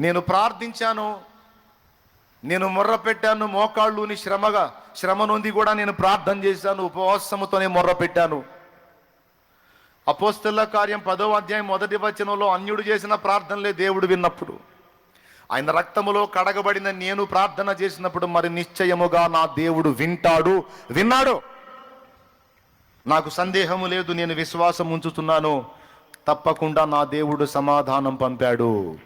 నేను ప్రార్థించాను నేను మొర్ర పెట్టాను మోకాళ్ళుని శ్రమగా శ్రమ నొంది కూడా నేను ప్రార్థన చేశాను ఉపవాసముతోనే మొర్ర పెట్టాను అపోస్తల కార్యం పదో అధ్యాయం మొదటి వచనంలో అన్యుడు చేసిన ప్రార్థనలే దేవుడు విన్నప్పుడు. ఆయన రక్తములో కడగబడిన నేను ప్రార్థన చేసినప్పుడు మరి నిశ్చయముగా నా దేవుడు వింటాడు. విన్నాడు. నాకు సందేహము లేదు నేను విశ్వాసం ఉంచుతున్నాను తప్పకుండా నా దేవుడు సమాధానం పంపాడు.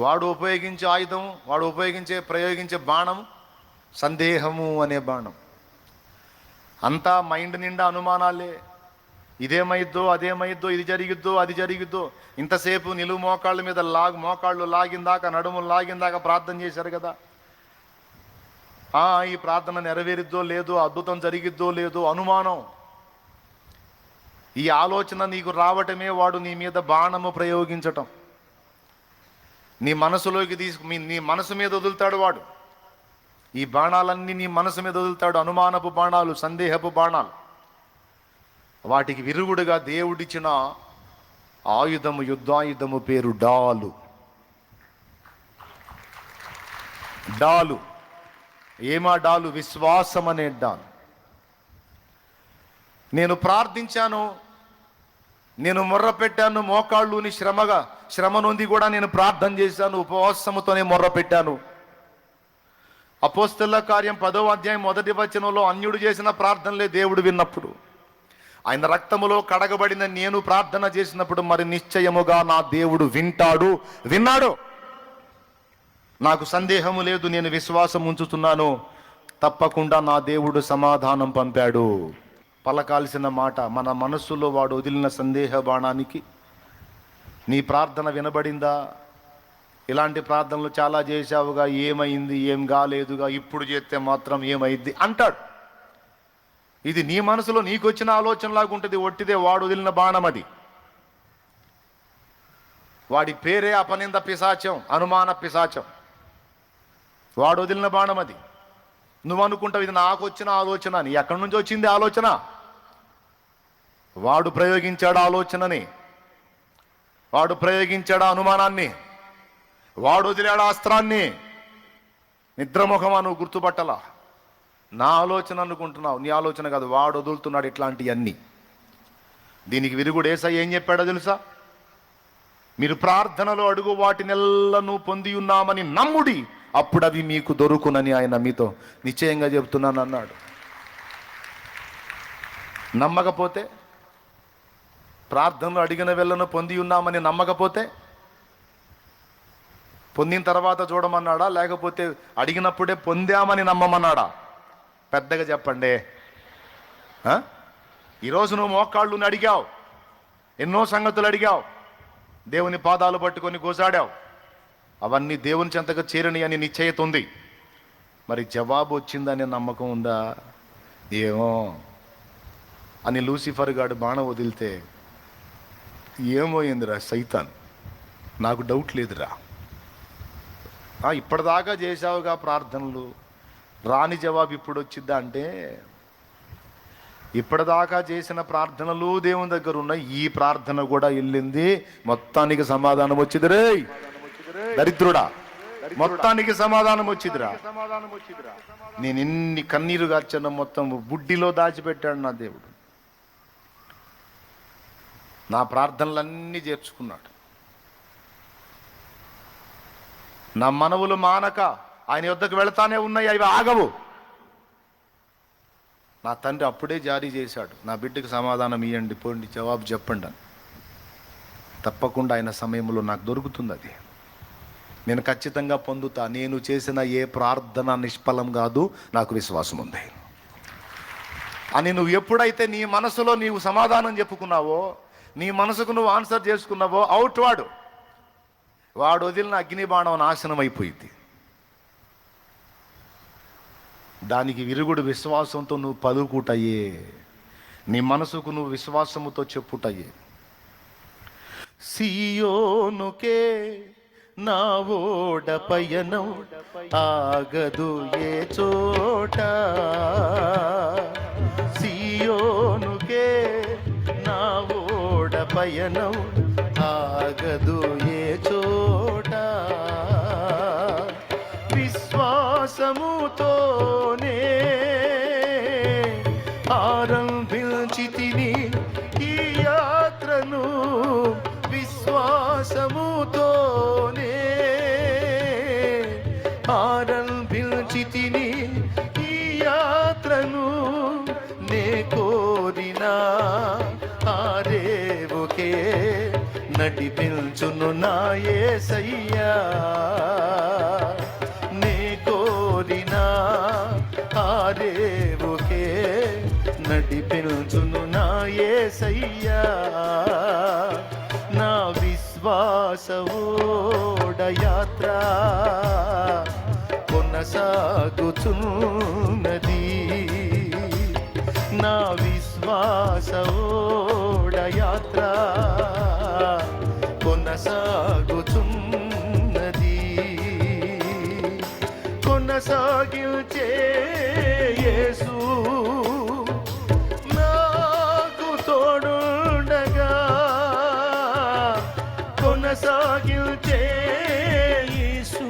వాడు ఉపయోగించే ఆయుధం వాడు ఉపయోగించే ప్రయోగించే బాణం సందేహము అనే బాణం. అంతా మైండ్ నిండా అనుమానాలే. ఇదేమైద్దో అదేమైద్దో ఇది జరిగిద్దో అది జరిగిద్దో. ఇంతసేపు నిలువు మోకాళ్ళ మీద లాగు మోకాళ్ళు లాగిందాక నడుములు లాగిందాక ప్రార్థన చేశారు కదా. ఆ, ఈ ప్రార్థన నెరవేరిద్దో లేదో అద్భుతం జరిగిద్దో లేదో అనుమానం. ఈ ఆలోచన నీకు రావటమే వాడు నీ మీద బాణము ప్రయోగించటం. నీ మనసులోకి తీసుకు మీ నీ మనసు మీద వదులుతాడు వాడు. ఈ బాణాలన్నీ నీ మనసు మీద వదులుతాడు. అనుమానపు బాణాలు సందేహపు బాణాలు. వాటికి విరుగుడుగా దేవుడిచ్చిన ఆయుధము యుద్ధాయుధము పేరు డాలు. డాలు. ఏమా డాలు? విశ్వాసం అనే డాలు. నేను ప్రార్థించాను. నేను మొర్ర పెట్టాను మోకాళ్ళుని శ్రమగా. శ్రమ నొంది కూడా నేను ప్రార్థన చేశాను ఉపవాసముతోనే మొర్ర పెట్టాను. అపోస్తల కార్యం పదవ అధ్యాయం మొదటి వచనంలో అన్యుడు చేసిన ప్రార్థనలే దేవుడు విన్నప్పుడు. ఆయన రక్తములో కడగబడిన నేను ప్రార్థన చేసినప్పుడు మరి నిశ్చయముగా నా దేవుడు వింటాడు. విన్నాడు. నాకు సందేహము లేదు నేను విశ్వాసం ఉంచుతున్నాను. తప్పకుండా నా దేవుడు సమాధానం పంపాడు. పలకాల్సిన మాట మన మనస్సులో వాడు వదిలిన సందేహ బాణానికి నీ ప్రార్థన వినబడిందా? ఇలాంటి ప్రార్థనలు చాలా చేశావుగా ఏమైంది ఏం కాలేదుగా ఇప్పుడు చేస్తే మాత్రం ఏమైంది అంటాడు. ఇది నీ మనసులో నీకు వచ్చిన ఆలోచనలాగా ఉంటుంది ఒట్టిదే వాడు వదిలిన బాణం అది. వాడి పేరే అపనింద పిశాచం అనుమాన పిశాచం. వాడు వదిలిన బాణం అది. నువ్వు అనుకుంటావు ఇది నాకు వచ్చిన ఆలోచన అని. ఎక్కడి నుంచి వచ్చింది ఆలోచన? వాడు ప్రయోగించాడు ఆలోచనని. వాడు ప్రయోగించాడా అనుమానాన్ని? వాడు వదిలాడు అస్త్రాన్ని? నిద్రముఖమా నువ్వు గుర్తుపట్టలా? నా ఆలోచన అనుకుంటున్నావు. నీ ఆలోచన కాదు వాడు వదులుతున్నాడు ఇట్లాంటివన్నీ దీనికి విరుగుడు ఏసా ఏం చెప్పాడో తెలుసా? మీరు ప్రార్థనలో అడుగు వాటినెల్లను పొంది ఉన్నామని నమ్ముడి అప్పుడు అవి మీకు దొరుకునని ఆయన మీతో నిశ్చయంగా చెప్తున్నాను అన్నాడు నమ్మకపోతే ప్రార్థనలు అడిగిన వెళ్ళను పొంది ఉన్నామని నమ్మకపోతే పొందిన తర్వాత చూడమన్నాడా? లేకపోతే అడిగినప్పుడే పొందామని నమ్మమన్నాడా? పెద్దగా చెప్పండి. ఈరోజు నువ్వు మోకాళ్ళు అడిగావు. ఎన్నో సంగతులు అడిగావు. దేవుని పాదాలు పట్టుకొని గోసాడావు అవన్నీ దేవుని చెంతగా చేరని అని నిశ్చయత ఉంది మరి జవాబు వచ్చిందనే నమ్మకం ఉందా? ఏమో. అని లూసిఫర్ గాడు బాణ వదిలితే ఏమోయిందిరా సైతాన్? నాకు డౌట్ లేదురా. ఇప్పటిదాకా చేశావుగా ప్రార్థనలు. రాని జవాబు ఇప్పుడు వచ్చిద్దా అంటే ఇప్పటిదాకా చేసిన ప్రార్థనలు దేవుని దగ్గర ఉన్నాయి. ఈ ప్రార్థన కూడా వెళ్ళింది. మొత్తానికి సమాధానం వచ్చింది రే. దరిద్రుడా. మొత్తానికి సమాధానం వచ్చిందిరా. నేను ఎన్ని కన్నీరు గార్చన మొత్తం బుడ్డిలో దాచిపెట్టాడు నా దేవుడు. నా ప్రార్థనలన్నీ చేర్చుకున్నాడు. నా మనవులు మానక ఆయన యుద్ధకు వెళతానే ఉన్నాయి అవి ఆగవు. నా తండ్రి అప్పుడే జారీ చేశాడు. నా బిడ్డకు సమాధానం ఇవ్వండి పోండి జవాబు చెప్పండి అని. తప్పకుండా ఆయన సమయంలో నాకు దొరుకుతుంది అది. నేను ఖచ్చితంగా పొందుతా. నేను చేసిన ఏ ప్రార్థన నిష్ఫలం కాదు నాకు విశ్వాసం ఉంది. అని నువ్వు ఎప్పుడైతే నీ మనసులో నీవు సమాధానం చెప్పుకున్నావో నీ మనసుకు నువ్వు ఆన్సర్ చేసుకున్నావో అవుట్ వాడు. వాడు వదిలిన అగ్ని బాణం నాశనం అయిపోయింది దానికి విరుగుడు విశ్వాసంతో నువ్వు పలుకుటయ్యే నీ మనసుకు నువ్వు విశ్వాసముతో చెప్పుటయ్యే సియోనుకే నా ఓడ పయనం ఆగదు ఏ చోట. సియోనుకే పయనం ఆగదు ఏ చోట. విశ్వాసముతో నడిపించును నా యేసయ్యా నే కోరిన ఆరేవుకే నడిపించును నా యేసయ్యా నా విశ్వాసవోడ యాత్ర కొనసాగుచున్నది. నా విశ్వాసవో కొనసాగుతున్నది. కొనసాగించే యేసు నాకు తోడుండగా. కొనసాగించే యేసు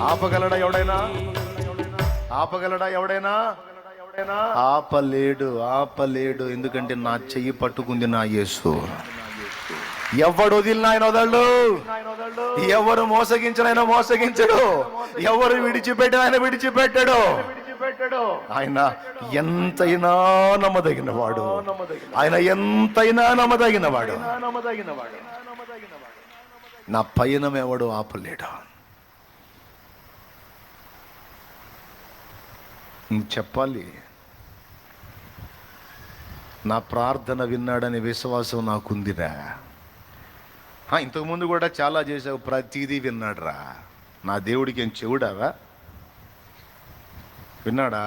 ఆపగలడా ఎవడైనా ఆపగలడా ఎవడైనా ఆపలేడు ఆపలేడు ఎందుకంటే నా చెయ్యి పట్టుకుంది నా యేసు. ఎవడు వదిలిన ఆయన వదలడు. ఎవరు మోసగించిన ఆయన మోసగించడు. ఎవరు విడిచిపెట్టిన ఆయన విడిచిపెట్టడు. ఆయన ఎంతైనా నమ్మదగిన వాడు ఆయన ఎంతైనా నమ్మదగిన వాడు నా పయనం ఎవడో ఆపలేడు? చెప్పాలి నా ప్రార్థన విన్నాడనే విశ్వాసం నాకుందిరా. ఆ, ఇంతకుముందు కూడా చాలా చేసావు ప్రతిదీ విన్నాడురా. నా దేవుడికి ఏం చెవుడావా? విన్నాడా?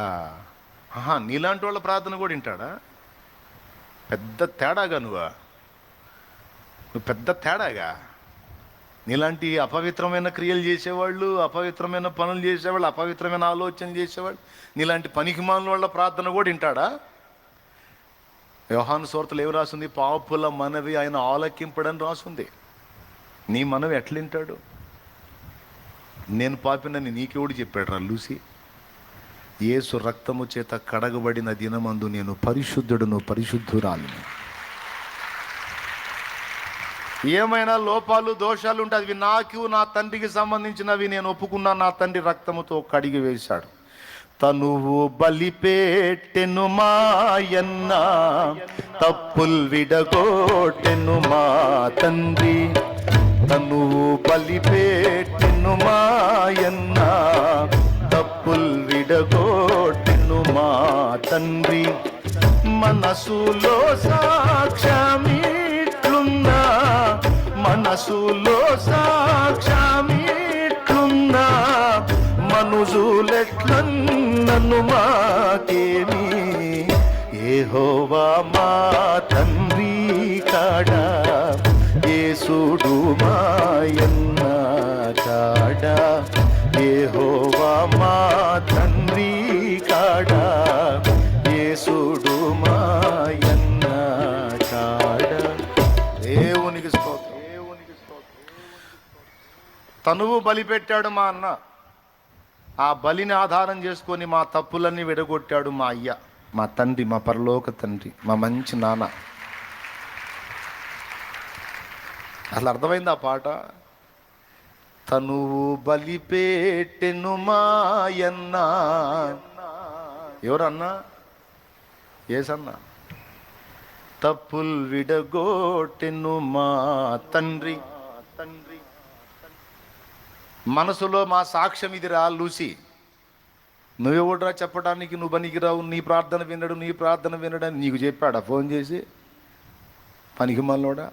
ఆహా నీలాంటి వాళ్ళ ప్రార్థన కూడా వింటాడా? పెద్ద తేడాగా నువ్వా? నువ్వు పెద్ద తేడాగా? నీలాంటి అపవిత్రమైన క్రియలు చేసేవాళ్ళు అపవిత్రమైన పనులు చేసేవాళ్ళు అపవిత్రమైన ఆలోచన చేసేవాళ్ళు నీలాంటి పనికిమాలిన వాళ్ళ ప్రార్థన కూడా వింటాడా? వ్యవహాను సోర్తలు ఏమి రాసింది? పాపుల మనవి ఆయన ఆలకింపడని రాసింది. నీ మనవి ఎట్లా వింటాడు? నేను పాపినని నీకెవడు చెప్పాడు రా లూసి. యేసు రక్తము చేత కడగబడిన దినమందు నేను పరిశుద్ధుడును పరిశుద్ధురాలిని. ఏమైనా లోపాలు దోషాలు ఉంటే అవి నాకు నా తండ్రికి సంబంధించినవి నేను ఒప్పుకున్నా నా తండ్రి రక్తముతో కడిగి వేశాడు. తనువు బలిపేటెను మాయన్న తప్పుల్ విడగోటెను మా తండ్రి. తనువు బలిపేటెను మాయన్న తప్పుల్ విడగోటెను మా తండ్రి. మనసులో సాక్షమి మనసులో సాక్ష్యమిట్లున్నా మనుజులెట్లన్నను మాకేమి? ఏహోవా మా తండ్రి కాడా? ఏసుడు మాయన్న కాడా? తనువు బలి పెట్టాడు మా అన్న. ఆ బలిని ఆధారం చేసుకొని మా తప్పులన్నీ విడగొట్టాడు మా అయ్య మా తండ్రి మా పరలోక తండ్రి మా మంచి నాన్న. అసలు అర్థమైంది ఆ పాట? తనువు బలిపేటెను మాయన్న ఎవరన్నా? ఏసన్నా? తప్పుల్ విడగొట్టెను మా తండ్రి తండ్రి. మనసులో మా సాక్ష్యం ఇదిరా లూసి. నువ్వెవడరా చెప్పడానికి నువ్వు పనికిరావు? నీ ప్రార్థన వినడు నీ ప్రార్థన వినడని నీకు చెప్పాడా? ఫోన్ చేసి. పనికి మనలోడా